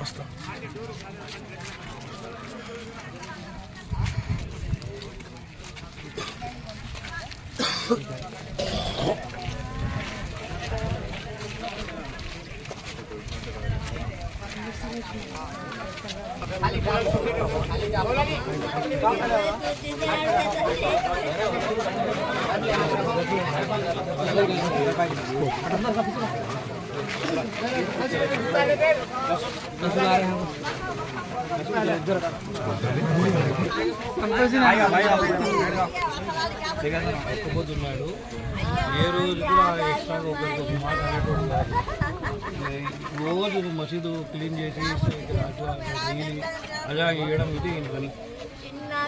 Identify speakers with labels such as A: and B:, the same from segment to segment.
A: వస్తా.
B: ఒక్కపోతున్నాడు ఏ రోజు కూడా ఎక్స్ట్రాగా ఒకరికి ఒక మాట రోజు మసీదు క్లీన్ చేసి ఇక్కడ అటు అలా ఇవ్వడం ఇది పని.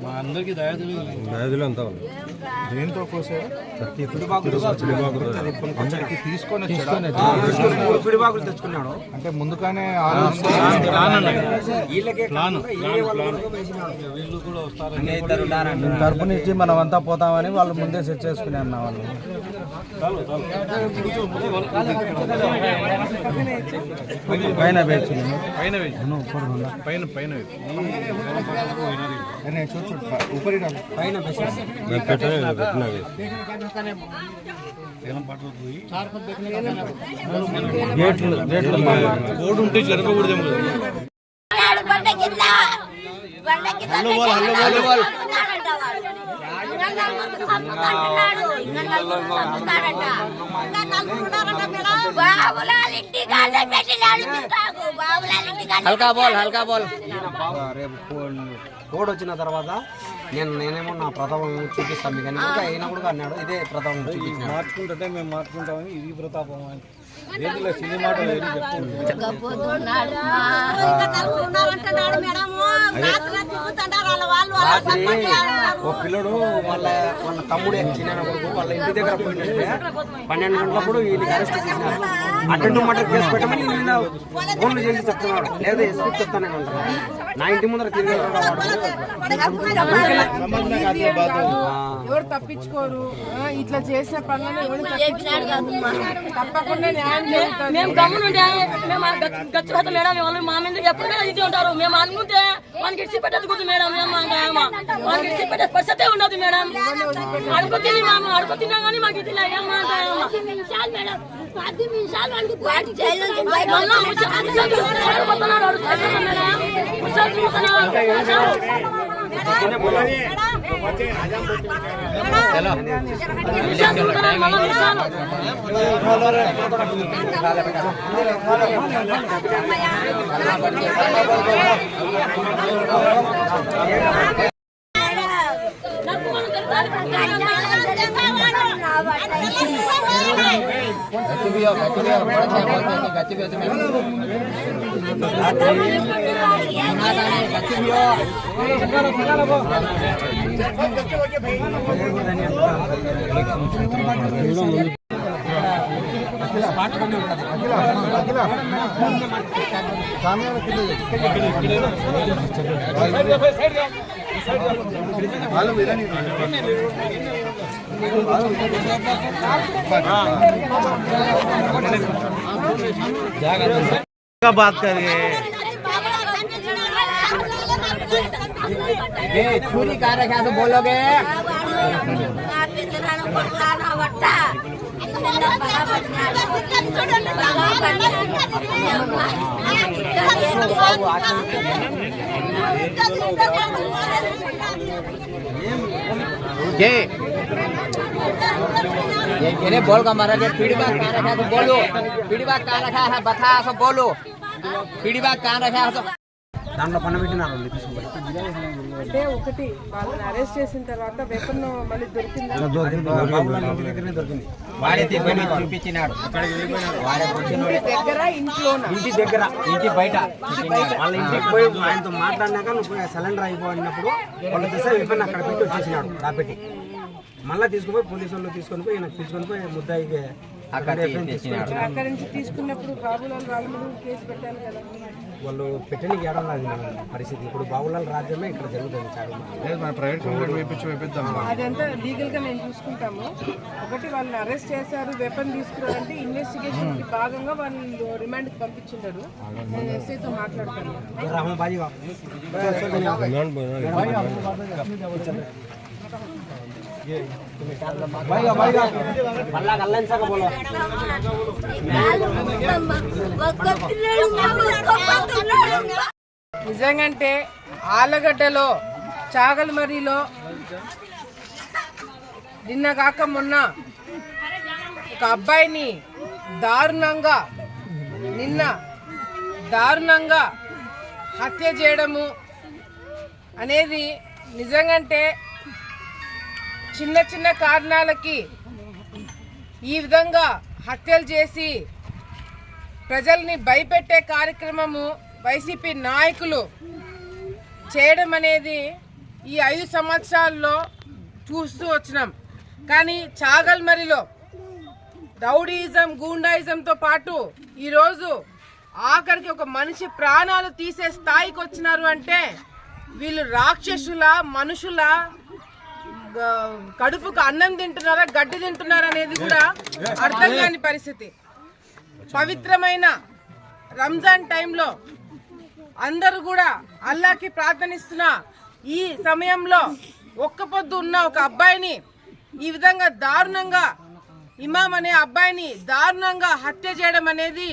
A: మా
B: అందరికీ దయాదులు
A: దయదులే అంతా
C: దేంతో కోసారు? తీసుకొని
D: పిడిబాకులు తెచ్చుకున్నాడు
C: అంటే ముందుగానే
E: తరపు నుంచి మనం అంతా పోతామని వాళ్ళు ముందే సెట్ చేసుకుని అన్న వాళ్ళు. పైన వేచి
B: పైన. పైన పైన వేయి.
C: చూడు చూడు ఊపరి రాదు
B: బోర్డు ఉంటే జరగకూడదేమో కదా.
F: నాడు పెట్టినాడు చుట్టాకు.
E: హల్కా బాల్ హల్కా బాల్.
D: రేపు కోడ్ వచ్చిన తర్వాత నేను నేనేమో నా ప్రతాపం చూపిస్తాను మీకు. అని కూడా అయినా కూడా అన్నాడు ఇదే ప్రతాపం చూపించాడు
B: మార్చుకుంటుంటే మేము మార్చుకుంటామని ఇది ప్రతాపం అని.
D: ఒక పిల్లడు వాళ్ళ వాళ్ళ తమ్ముడే చిన్న కొడుకు వాళ్ళ ఇంటి దగ్గర పోయింటే పన్నెండు గంటలప్పుడు వీళ్ళకి అరెస్ట్ చేసినారు. అటెండ్ మటర్ కేసు పెట్టమని నిన్న ఫోన్లు చేసి చెప్తున్నాడు. లేదా ఎస్పీ చెప్తానని అంటారు నా ఇంటి ముందర తిరిగి
G: ఎవరు తప్పించుకోరు? ఇట్లా చేసిన పనులను ఎవరు. తప్పకుండా
H: మేము గమ్మునుంటే మేము గచ్చు పోతాం మేడం వాళ్ళు మా మీద ఎప్పుడు కూడా ఇది ఉంటారు మేము అనుకుంటే మనకి ఇడిచి పెట్టదు మేడం మేము. మనకి ఇడిచి పెట్టే పరిస్థితే ఉండదు మేడం అడుగు తిని మేము అడుగు తిన్నా కానీ మాకు ఇది మేడం పది गति भी
F: हो गति भी हो बड़ा चाय बोलते हैं कि गति
H: भी हो तुम्हें ना ना ना गति भी हो स्मार्ट करने होता है अगला अगला सामने वाले किले साइड जाओ साइड जाओ मालूम इधर नहीं क्या
E: बात कर रहे हैं?
F: ये छुरी का रखा तो बोलोगे?
E: ये ये ये बोल का मारा जे पीड़ी बाग कहाँ रखा है तो बोलो पीड़ी बाग कहाँ रखा है बता सब बोलो पीड़ी बाग कहाँ रखा है तो
D: దాంట్లో పని పెట్టినారు వాళ్ళు తీసుకుపోయి
G: అంటే ఒకటి వాళ్ళని అరెస్ట్ చేసిన తర్వాత వెపన్ మళ్ళీ దొరికిందా
D: బాబులాల్ ఇంటి దగ్గరనే దొరికింది
E: వాడే తిప్పని చూపించినాడు వాడే
G: ఇంటి దగ్గర ఇంట్లోనా
D: ఇంటి దగ్గర ఇంటి బయట వాళ్ళ ఇంటికి పోయి ఆయనతో మాట్లాడినాక నువ్వు సిలిండర్ అయిపోయినప్పుడు వాళ్ళు తీసే విపన్ అక్కడ పెట్టి వచ్చేసినాడు దాపెట్టి మళ్ళీ తీసుకుపోయి పోలీసు వాళ్ళు తీసుకొని పోయి ఈయనకు తీసుకొని పోయి ముద్దాయికి
E: అక్కడ
G: నుంచి తీసుకున్నప్పుడు బాబులాల్ వాళ్ళ కేసు కదా
D: పెట్టడానికి ఏడం లేదు మేడం పరిస్థితి ఇప్పుడు బాబులాల రాజ్యమే ఇక్కడ జరుగుతుంది చాలా
C: లేదు మన ప్రైవేట్ కంప్లైంట్ వేయించి వేపిద్దాం
G: అదంతా లీగల్గా మేము చూసుకుంటాము ఒకటి వాళ్ళని అరెస్ట్ చేశారు వెపన్ తీసుకున్నారంటే ఇన్వెస్టిగేషన్కి భాగంగా వాళ్ళు రిమాండ్కి పంపించుంటారు నేను ఎస్ఐతో మాట్లాడతాను నిజంగంటే ఆలగడ్డలో చాగల్మరిలో నిన్న కాక మొన్న ఒక అబ్బాయిని దారుణంగా నిన్న దారుణంగా హత్య చేయడము అనేది నిజంగంటే చిన్న చిన్న కారణాలకి ఈ విధంగా హత్యలు చేసి ప్రజల్ని భయపెట్టే కార్యక్రమము వైసీపీ నాయకులు చేయడం అనేది ఈ ఐదు సంవత్సరాల్లో చూస్తూ వచ్చినాం. కానీ చాగల్మరిలో రౌడీజం గూండాయిజంతో పాటు ఈరోజు ఆఖరికి ఒక మనిషి ప్రాణాలు తీసే స్థాయికి వచ్చినారు అంటే వీళ్ళు రాక్షసుల మనుషుల కడుపుకు అన్నం తింటున్నారా గడ్డి తింటున్నారా అనేది కూడా అర్థం కాని పరిస్థితి. పవిత్రమైన రంజాన్ టైంలో అందరూ కూడా అల్లాకి ప్రార్థనిస్తున్న ఈ సమయంలో ఒక్క పొద్దు ఉన్న ఒక అబ్బాయిని ఈ విధంగా దారుణంగా ఇమాం అనే అబ్బాయిని దారుణంగా హత్య చేయడం అనేది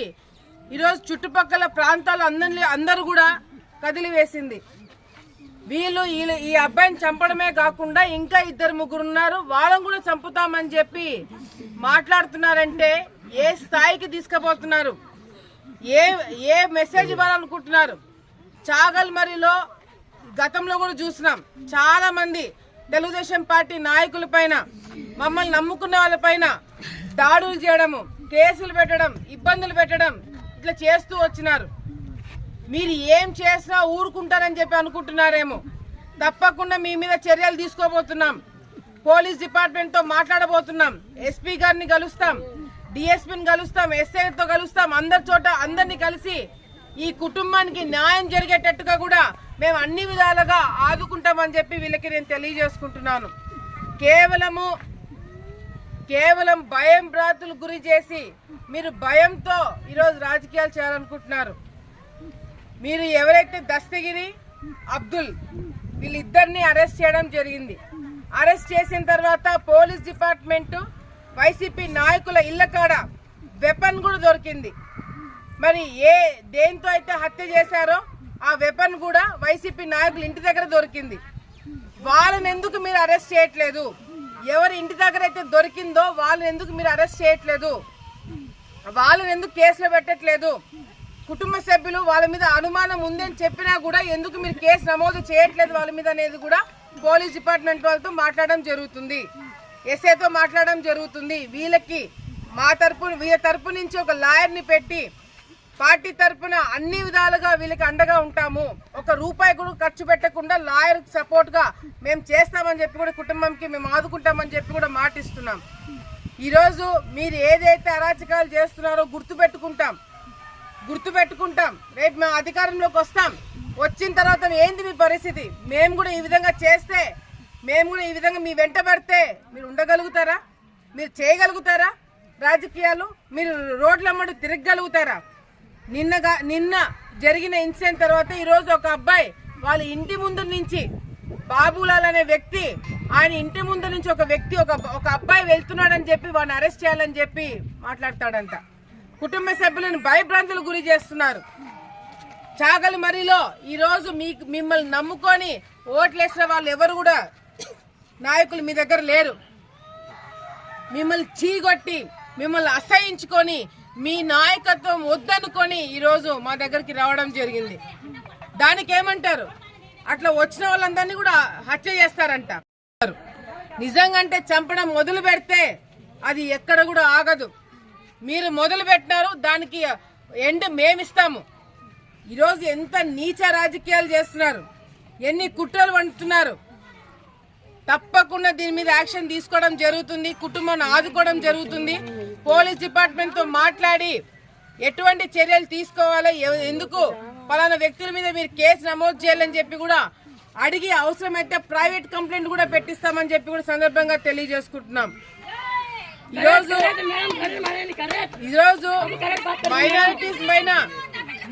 G: ఈరోజు చుట్టుపక్కల ప్రాంతాలు అందరి అందరూ కూడా కదిలివేసింది. వీళ్ళు వీళ్ళు ఈ అబ్బాయిని చంపడమే కాకుండా ఇంకా ఇద్దరు ముగ్గురు ఉన్నారు. వాళ్ళని కూడా చంపుతామని చెప్పి మాట్లాడుతున్నారంటే ఏ స్థాయికి తీసుకుపోతున్నారు? ఏ ఏ మెసేజ్ ఇవ్వాలనుకుంటున్నారు? చాగల్మరిలో గతంలో కూడా చూసినాం. చాలా మంది తెలుగుదేశం పార్టీ నాయకుల పైన మమ్మల్ని నమ్ముకున్న వాళ్ళ పైన దాడులు చేయడము కేసులు పెట్టడం ఇబ్బందులు పెట్టడం ఇట్లా చేస్తూ వచ్చినారు. మీరు ఏం చేసినా ఊరుకుంటారని చెప్పి అనుకుంటున్నారేమో. తప్పకుండా మీ మీద చర్యలు తీసుకోబోతున్నాం. పోలీస్ డిపార్ట్మెంట్తో మాట్లాడబోతున్నాం. ఎస్పీ గారిని కలుస్తాం. డిఎస్పీని కలుస్తాం. ఎస్ఐతో కలుస్తాం. అందరి చోట అందరిని కలిసి ఈ కుటుంబానికి న్యాయం జరిగేటట్టుగా కూడా మేము అన్ని విధాలుగా ఆదుకుంటామని చెప్పి వీళ్ళకి నేను తెలియజేసుకుంటున్నాను. కేవలము కేవలం భయం భ్రాతులు గురి చేసి మీరు భయంతో ఈరోజు రాజకీయాలు చేయాలనుకుంటున్నారు. మీరు ఎవరైతే దస్తగిరి అబ్దుల్ వీళ్ళిద్దరిని అరెస్ట్ చేయడం జరిగింది. అరెస్ట్ చేసిన తర్వాత పోలీస్ డిపార్ట్మెంటు వైసీపీ నాయకుల ఇళ్ళకాడ వెపన్ కూడా దొరికింది. మరి ఏ దేంతో అయితే హత్య చేశారో ఆ వెపన్ కూడా వైసీపీ నాయకుల ఇంటి దగ్గర దొరికింది. వాళ్ళని ఎందుకు మీరు అరెస్ట్ చేయట్లేదు? ఎవరి ఇంటి దగ్గర అయితే దొరికిందో వాళ్ళని ఎందుకు మీరు అరెస్ట్ చేయట్లేదు? వాళ్ళని ఎందుకు కేసులో పెట్టట్లేదు? కుటుంబ సభ్యులు వాళ్ళ మీద అనుమానం ఉందని చెప్పినా కూడా ఎందుకు మీరు కేసు నమోదు చేయట్లేదు వాళ్ళ మీద అనేది కూడా పోలీస్ డిపార్ట్మెంట్ వాళ్ళతో మాట్లాడడం జరుగుతుంది. ఎస్ఏతో మాట్లాడడం జరుగుతుంది. వీళ్ళకి మా తరపు వీళ్ళ తరపు నుంచి ఒక లాయర్ని పెట్టి పార్టీ తరపున అన్ని విధాలుగా వీళ్ళకి అండగా ఉంటాము. ఒక రూపాయి కూడా ఖర్చు పెట్టకుండా లాయర్ సపోర్ట్గా మేము చేస్తామని చెప్పి కూడా కుటుంబంకి మేము ఆదుకుంటామని చెప్పి కూడా మాటిస్తున్నాం. ఈరోజు మీరు ఏదైతే అరాచకాలు చేస్తున్నారో గుర్తుపెట్టుకుంటాం. గుర్తుపెట్టుకుంటాం. గుర్తు పెట్టుకుంటాం రేపు మేము అధికారంలోకి వస్తాం. వచ్చిన తర్వాత ఏంది మీ పరిస్థితి? మేము కూడా ఈ విధంగా చేస్తే మేము కూడా ఈ విధంగా మీ వెంట పడితే మీరు ఉండగలుగుతారా? మీరు చేయగలుగుతారా? రాజకీయాలు మీరు రోడ్ల అమ్మడు తిరగగలుగుతారా? నిన్నగా నిన్న జరిగిన ఇన్సిడెంట్ తర్వాత ఈరోజు ఒక అబ్బాయి వాళ్ళ ఇంటి ముందు నుంచి బాబులాల్ అనే వ్యక్తి ఆయన ఇంటి ముందు నుంచి ఒక వ్యక్తి ఒక ఒక అబ్బాయి వెళ్తున్నాడని చెప్పి వాడిని అరెస్ట్ చేయాలని చెప్పి మాట్లాడతాడంట. కుటుంబ సభ్యులను భయభ్రాంతులు గురి చేస్తున్నారు. చాగలి మరిలో ఈరోజు మీ మిమ్మల్ని నమ్ముకొని ఓట్లేసిన వాళ్ళు ఎవరు కూడా నాయకులు మీ దగ్గర లేరు. మిమ్మల్ని చీగొట్టి మిమ్మల్ని అసహించుకొని మీ నాయకత్వం వద్దనుకొని ఈరోజు మా దగ్గరికి రావడం జరిగింది. దానికి ఏమంటారు? అట్లా వచ్చిన వాళ్ళందరినీ కూడా హత్య చేస్తారంట. నిజంగంటే చంపడం మొదలు పెడితే అది ఎక్కడ కూడా ఆగదు. మీరు మొదలు పెట్టినారు దానికి ఎండ్ మేమిస్తాము ఈరోజు ఎంత నీచ రాజకీయాలు చేస్తున్నారు ఎన్ని కుట్రలు వండుతున్నారు తప్పకుండా దీని మీద యాక్షన్ తీసుకోవడం జరుగుతుంది కుటుంబాన్ని ఆదుకోవడం జరుగుతుంది. పోలీస్ డిపార్ట్మెంట్తో మాట్లాడి ఎటువంటి చర్యలు తీసుకోవాలో ఎందుకు పలానా వ్యక్తుల మీద మీరు కేసు నమోదు చేయాలని చెప్పి కూడా అడిగి అవసరమైతే ప్రైవేట్ కంప్లైంట్ కూడా పెట్టిస్తామని చెప్పి కూడా సందర్భంగా తెలియజేసుకుంటున్నాం. ఈరోజు ఈరోజు మైనారిటీస్ పైన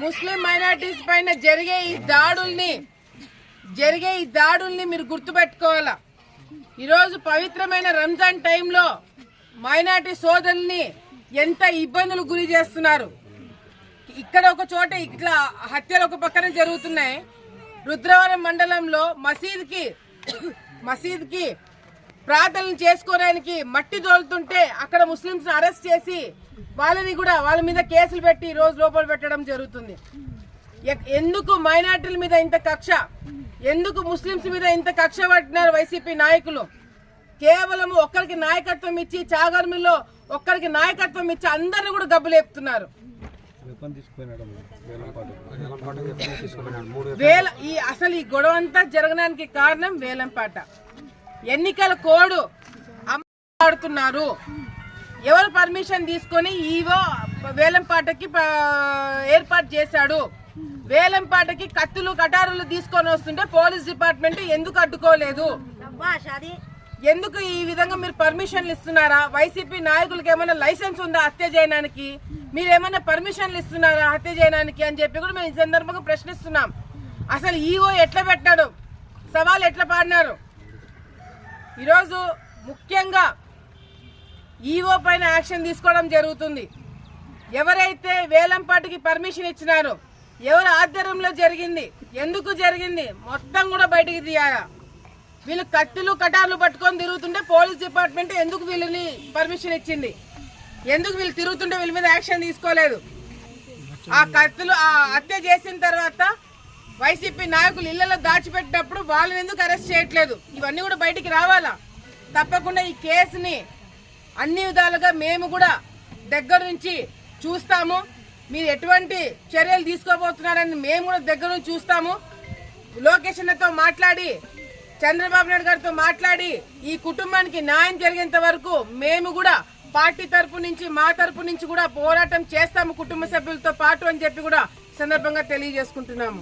G: ముస్లిం మైనారిటీస్ పైన జరిగే ఈ దాడుల్ని జరిగే ఈ దాడుల్ని మీరు గుర్తుపెట్టుకోవాలా? ఈరోజు పవిత్రమైన రంజాన్ టైంలో మైనారిటీ సోదరుల్ని ఎంత ఇబ్బందులు గురి చేస్తున్నారు? ఇక్కడ ఒక చోట ఇట్లా హత్యలు ఒక పక్కన జరుగుతున్నాయి. రుద్రవరం మండలంలో మసీద్కి మసీద్కి ప్రార్థనలు చేసుకోవడానికి మట్టి దోలుతుంటే అక్కడ ముస్లింస్ అరెస్ట్ చేసి వాళ్ళని కూడా వాళ్ళ మీద కేసులు పెట్టి రోజు లోపల పెట్టడం జరుగుతుంది. ఎందుకు మైనార్టీల మీద ఇంత కక్ష? ఎందుకు ముస్లింస్ మీద ఇంత కక్ష పట్టినారు వైసీపీ నాయకులు? కేవలం ఒక్కరికి నాయకత్వం ఇచ్చి చాగర్మిలో ఒక్కరికి నాయకత్వం ఇచ్చి అందరిని కూడా గబ్బులేపుతున్నారు వేల ఈ అసలు ఈ గొడవ అంతా జరగడానికి కారణం వేలంపాట ఎన్నికల కోడ్ ఆడుతున్నారు ఎవరు పర్మిషన్ తీసుకొని ఈవో వేలంపాటకి ఏర్పాటు చేశాడు. వేలంపాటకి కత్తులు కటారులు తీసుకొని వస్తుంటే పోలీస్ డిపార్ట్మెంట్ ఎందుకు అడ్డుకోలేదు? ఎందుకు ఈ విధంగా మీరు పర్మిషన్లు ఇస్తున్నారా? వైసీపీ నాయకులకి ఏమైనా లైసెన్స్ ఉందా హత్య చేయడానికి? మీరు ఏమైనా పర్మిషన్లు ఇస్తున్నారా హత్య చేయడానికి అని చెప్పి కూడా మేము ఈ సందర్భంగా ప్రశ్నిస్తున్నాం. అసలు ఈఓ ఎట్లా పెట్టాడు? సవాల్ ఎట్లా పాడినారు? ఈరోజు ముఖ్యంగా ఈఓ పైన యాక్షన్ తీసుకోవడం జరుగుతుంది. ఎవరైతే వేలంపాటికి పర్మిషన్ ఇచ్చినారో ఎవరి ఆధ్వర్యంలో జరిగింది ఎందుకు జరిగింది మొత్తం కూడా బయటికి తీయాలా? వీళ్ళు కత్తులు కటార్లు పట్టుకొని తిరుగుతుంటే పోలీస్ డిపార్ట్మెంట్ ఎందుకు వీళ్ళని పర్మిషన్ ఇచ్చింది? ఎందుకు వీళ్ళు తిరుగుతుంటే వీళ్ళ మీద యాక్షన్ తీసుకోలేదు? ఆ కత్తులు ఆ హత్య చేసిన తర్వాత వైసీపీ నాయకులు ఇళ్ళలో దాచిపెట్టినప్పుడు వాళ్ళని ఎందుకు అరెస్ట్ చేయట్లేదు? ఇవన్నీ కూడా బయటికి రావాలా? తప్పకుండా ఈ కేసుని అన్ని విధాలుగా మేము కూడా దగ్గర నుంచి చూస్తాము. మీరు ఎటువంటి చర్యలు తీసుకోబోతున్నారని మేము కూడా దగ్గర నుంచి చూస్తాము. లోకేషన్తో మాట్లాడి చంద్రబాబు నాయుడు గారితో మాట్లాడి ఈ కుటుంబానికి న్యాయం జరిగేంత వరకు మేము కూడా పార్టీ తరపు నుంచి మా తరపు నుంచి కూడా పోరాటం చేస్తాము కుటుంబ సభ్యులతో పాటు అని చెప్పి కూడా సందర్భంగా తెలియజేసుకుంటున్నాము.